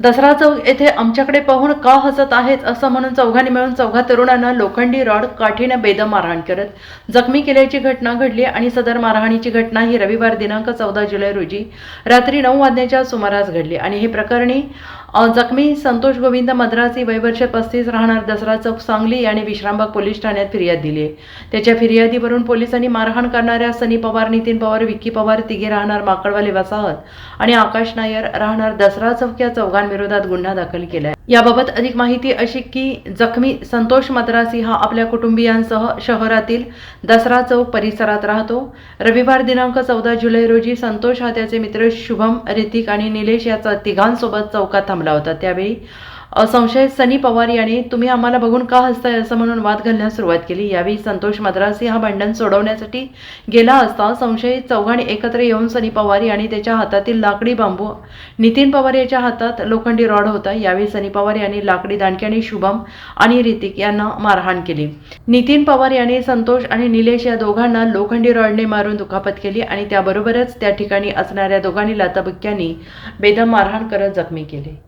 दसरा चौक येथे आमच्याकडे पाहून का हसत आहेत असं म्हणून चौघांनी मिळून चौघा तरुणांना लोखंडी रॉड काठीने बेदम मारहाण करत जखमी केल्याची घटना घडली आणि सदर मारहाणीची घटना ही रविवार दिनांक चौदा जुलै रोजी रात्री नऊ वाजण्याच्या सुमारास घडली. आणि हे प्रकरणी जखमी संतोष गोविंद मद्रासी वयवर्ष पस्तीस राहणार दसरा चौक सांगली आणि विश्रामबाग पोलीस ठाण्यात फिर्याद दिली आहे. त्याच्या फिर्यादीवरून पोलिसांनी मारहाण करणाऱ्या सनी पवार नितीन पवार विक्की पवार तिघे राहणार माकडवाले वसाहत आणि आकाश नायर राहणार दसरा चौक या चौघांविरोधात गुन्हा दाखल केला आहे याबाबत अधिक माहिती अशी की जखमी संतोष मद्रासी हा आपल्या कुटुंबियांसह शहरातील दसरा चौक परिसरात राहतो. रविवार दिनांक चौदा जुलै रोजी संतोष हा त्याचे मित्र शुभम ऋतिक आणि निलेश या तिघांसोबत चौकात थांबला होता. त्यावेळी संशयित सनी पवार यांनी तुम्ही आम्हाला बघून का हसताय? असं म्हणून वाद घालण्यास सुरुवात केली. यावेळी संतोष मद्रासी हा भांडण सोडवण्यासाठी गेला असता संशयित चौघांनी एकत्र येऊन सनी पवार यांनी त्याच्या हातातील लाकडी बांबू नितीन पवार याच्या हातात लोखंडी रॉड होता. यावेळी सनी पवार यांनी लाकडी दांडक्याने शुभम आणि ऋतिक यांना मारहाण केली. नितीन पवार यांनी संतोष आणि निलेश या दोघांना लोखंडी रॉडने मारून दुखापत केली आणि त्याबरोबरच त्या ठिकाणी असणाऱ्या दोघांनी लाथाबुक्क्यांनी बेदम मारहाण करत जखमी केले.